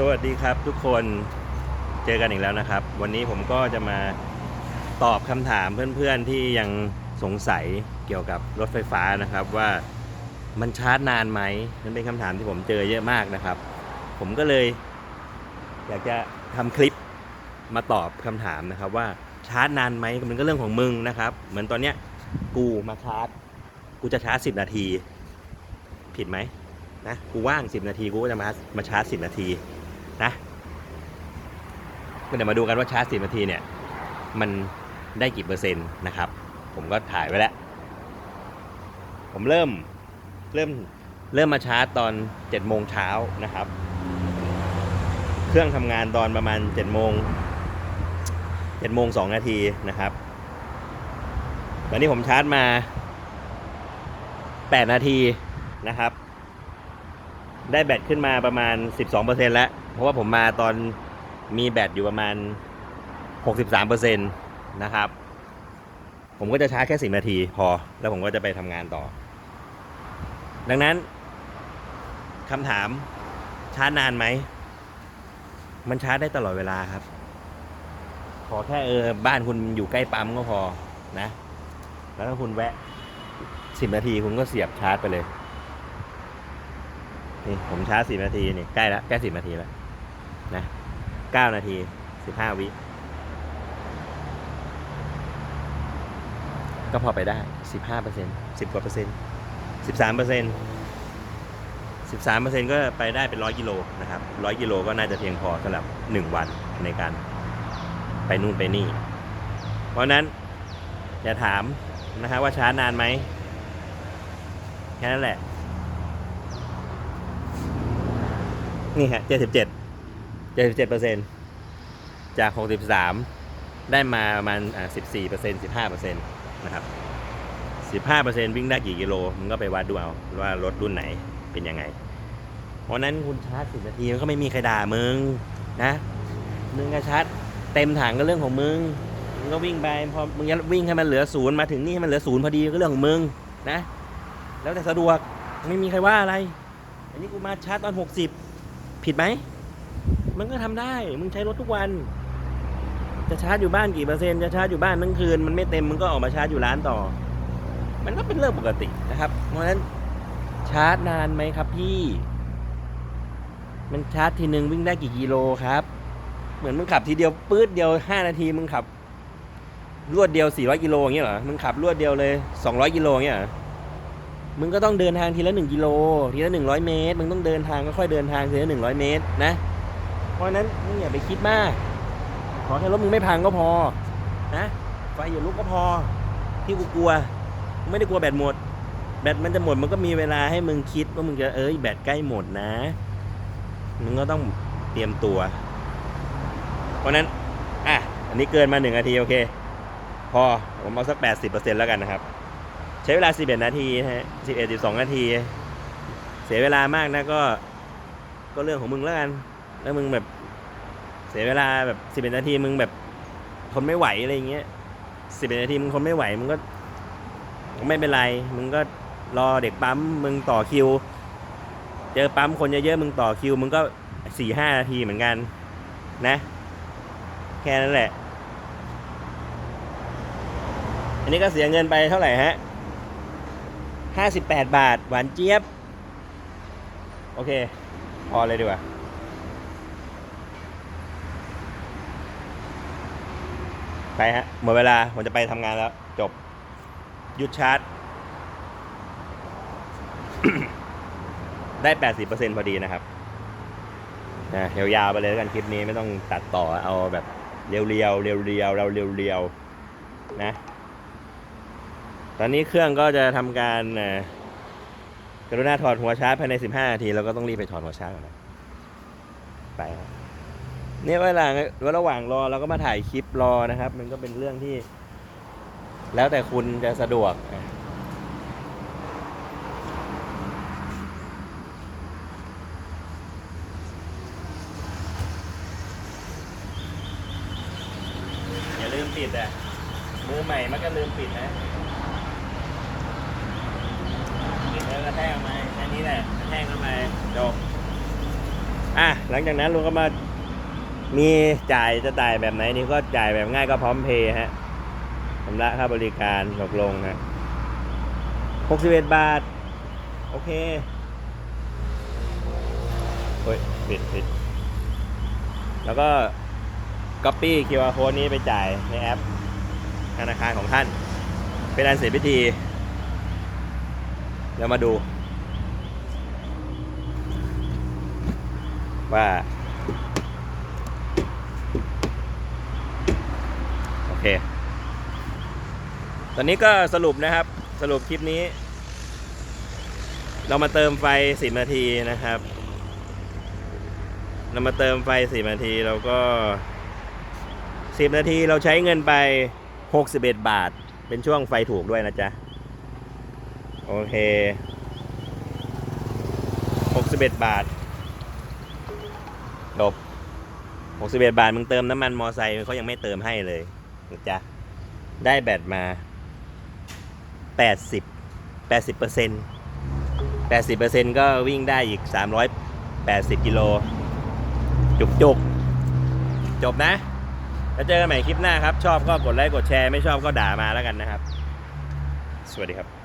สวัสดีครับทุกคนเจอกันอีกแล้วนะครับ วันนี้ผมก็จะมาตอบคำถามเพื่อนๆที่ยังสงสัยเกี่ยวกับรถไฟฟ้านะครับว่ามันชาร์จนานไหมนั่นเป็นคำถามที่ผมเจอเยอะมากนะครับ ผมก็เลย อยากจะทำคลิปมาตอบคำถามนะครับ ว่าชาร์จนานไหมมันก็เรื่องของมึงนะครับ เหมือนตอนเนี้ยกูมาชาร์จกูจะชาร์จ10นาที ผิดไหมนะกูว่าง10นาทีกูก็จะมามาชาร์จ10นาที นะก็เดี๋ยวมาดูกันว่าชาร์จ10นาทีเนี่ย มันได้กี่เปอร์เซ็นต์นะครับ ผมก็ถ่ายไว้แล้ว ผมเริ่มเริ่มเริ่มมาชาร์จตอน7โมงเช้านะครับ เครื่องทำงานตอนประมาณ7โมง7โมง2นาทีนะครับตอนนี้ผมชาร์จมา8นาทีนะครับ ได้แบตขึ้นมาประมาณ 12%แล้ว เพราะว่าผมมาตอนมีแบตอยู่ประมาณ 63%นะครับ ผมก็จะชาร์จแค่ 10 นาทีพอ แล้วผมก็จะไปทำงานต่อ ดังนั้นคำถามชาร์จนานไหม มันชาร์จได้ตลอดเวลาครับ ขอแค่เออบ้านคุณอยู่ใกล้ปั๊มก็พอนะ แล้วถ้าคุณแวะ 10 นาทีคุณก็เสียบชาร์จไปเลย นี่ผมชาร์จสิบนาทีนี่ใกล้แล้วใกล้สิบนาทีแล้วนะเก้านาทีสิบห้าวิ ก็พอไปได้สิบห้าเปอร์เซ็นสิบกว่าเปอร์เซ็นต์สิบสามเปอร์เซ็นสิบสามเปอร์เซ็นก็ไปได้เป็นร้อยกิโลนะครับร้อยกิโลก็น่าจะเพียงพอสำหรับหนึ่งวันในการไปนู่นไปนี่ เพราะฉะนั้นอย่าถามนะฮะว่าช้านานไหมแค่นั้นแหละ นี่ฮะเจ็ดสิบเจ็ดเจ็ดสิบเจ็ดเปอร์เซ็นจากหกสิบสามได้มาประมาณสิบสี่เปอร์เซ็นสิบห้าเปอร์เซ็นต์นะครับสิบห้าเปอร์เซ็นวิ่งได้กี่กิโลมึงก็ไปวัดดูเอาว่ารถรุ่นไหนเป็นยังไง เพราะนั้นคุณชาร์จสิบนาทีมันก็ไม่มีใครด่ามึงนะมึงก็ชาร์จเต็มถังก็เรื่องของมึงมึงก็วิ่งไปพอมึงจะวิ่งให้มันเหลือศูนย์มาถึงนี่ให้มันเหลือศูนย์พอดีก็เรื่องของมึงนะ แล้วแต่สะดวกไม่มีใครว่าอะไร อันนี้กูมาชาร์จตอนหกสิบ ผิดไหม มันก็ทำได้ มึงใช้รถทุกวัน จะชาร์จอยู่บ้านกี่เปอร์เซ็นต์ จะชาร์จอยู่บ้านทั้งคืน มันไม่เต็ม มึงก็ออกมาชาร์จอยู่ร้านต่อ มันก็เป็นเรื่องปกตินะครับ เพราะฉะนั้นชาร์จนานไหมครับพี่ มันชาร์จทีหนึ่งวิ่งได้กี่กิโลครับ เหมือนมึงขับทีเดียวปื๊ดเดียวห้านาที มึงขับรวดเดียว400กิโลอย่างเงี้ยเหรอ มึงขับรวดเดียวเลย200กิโลอย่างเงี้ยเหรอ มึงก็ต้องเดินทางทีละหนึ่งกิโล ทีละหนึ่งร้อยเมตร มึงต้องเดินทางก็ค่อยเดินทางทีละหนึ่งร้อยเมตรนะ เพราะนั้นมึงอย่าไปคิดมาก ขอแค่รถมึงไม่พังก็พอ นะ ไฟอย่าลุกก็พอ ที่กูกลัวไม่ได้กลัวแบตหมด แบตมันจะหมดมันก็มีเวลาให้มึงคิดว่ามึงจะเอ้ยแบตใกล้หมดนะ มึงก็ต้องเตรียมตัว เพราะนั้นอะอันนี้เกินมาหนึ่งนาทีโอเค พอผมเอาสักแปดสิบเปอร์เซ็นต์แล้วกันนะครับ ใช้เวลา 11 นาทีนะฮะ11 12 นาที เสียเวลามากนะก็ ก็เรื่องของมึงแล้วกัน แล้วมึงแบบ เสียเวลาแบบ11 นาทีมึงแบบทนไม่ไหวอะไรอย่างเงี้ย11 นาทีมึงทนไม่ไหวมึงก็ ไม่เป็นไร มึงก็รอเด็กปั๊มมึงต่อคิว เจอปั๊มคนเยอะๆมึงต่อคิว มึงก็4-5นาทีเหมือนกัน นะ แค่นั้นแหละ อันนี้ก็เสียเงินไปเท่าไหร่ฮะ ห้าสิบแปดบาท หวานเจี๊ยบ โอเค พอเลยดีกว่า ไปฮะ หมดเวลา ผมจะไปทำงานแล้ว จบ หยุดชาร์จ ได้แปดสิบเปอร์เซ็นพอดีนะครับนะยาวๆไปเลยแล้วกันคลิปนี้ไม่ต้องตัดต่อเอาแบบเรียวเรียวๆเรียวๆเราเรียวๆนะ ตอนนี้เครื่องก็จะทำการกรุณาถอดหัวชาร์จภายใน 15 นาทีเราก็ต้องรีบไปถอดหัวชาร์จก่อนนะไปเนี่ยเวลาระหว่างรอเราก็มาถ่ายคลิปรอนะครับ มันก็เป็นเรื่องที่ แล้วแต่คุณจะสะดวกอะอย่าลืมปิดอะมือใหม่มันก็ลืมปิดนะ ปิดแล้ว กระแทกมาแค่นี้แหละกระแทกเข้ามาจบอะหลังจากนั้นลุงก็มามีจ่ายจะจ่ายแบบไหนนี่ก็จ่ายแบบง่ายก็พร้อมเพย์ฮะชำระค่าบริการตกลงฮะหกสิบเอ็ดบาท โอเคเฮ้ยปิดปิดแล้วก็ Copy QR code นี้ไปจ่ายในแอปธนาคารของท่าน เป็นอันเสร็จพิธี เดี๋ยวมาดู ว่า โอเค ตอนนี้ก็สรุปนะครับ สรุปคลิปนี้ เรามาเติมไฟ 10 นาทีนะครับ เรามาเติมไฟ 10 นาทีเราก็ 10 นาทีเราใช้เงินไป 61 บาท เป็นช่วงไฟถูกด้วยนะจ๊ะ โอเค 61 บาทจบ61 บาท มึงเติมน้ำมันมอไซค์เขายังไม่เติมให้เลยนะจ๊ะ ได้แบตมา 80 80เปอร์เซ็นต์80เปอร์เซ็นต์ก็วิ่งได้อีก 380 กิโล จุกจุกจบนะ แล้วเจอกันใหม่คลิปหน้าครับ ชอบก็กดไลค์ กดแชร์ ไม่ชอบก็ด่ามาแล้วกันนะครับ สวัสดีครับ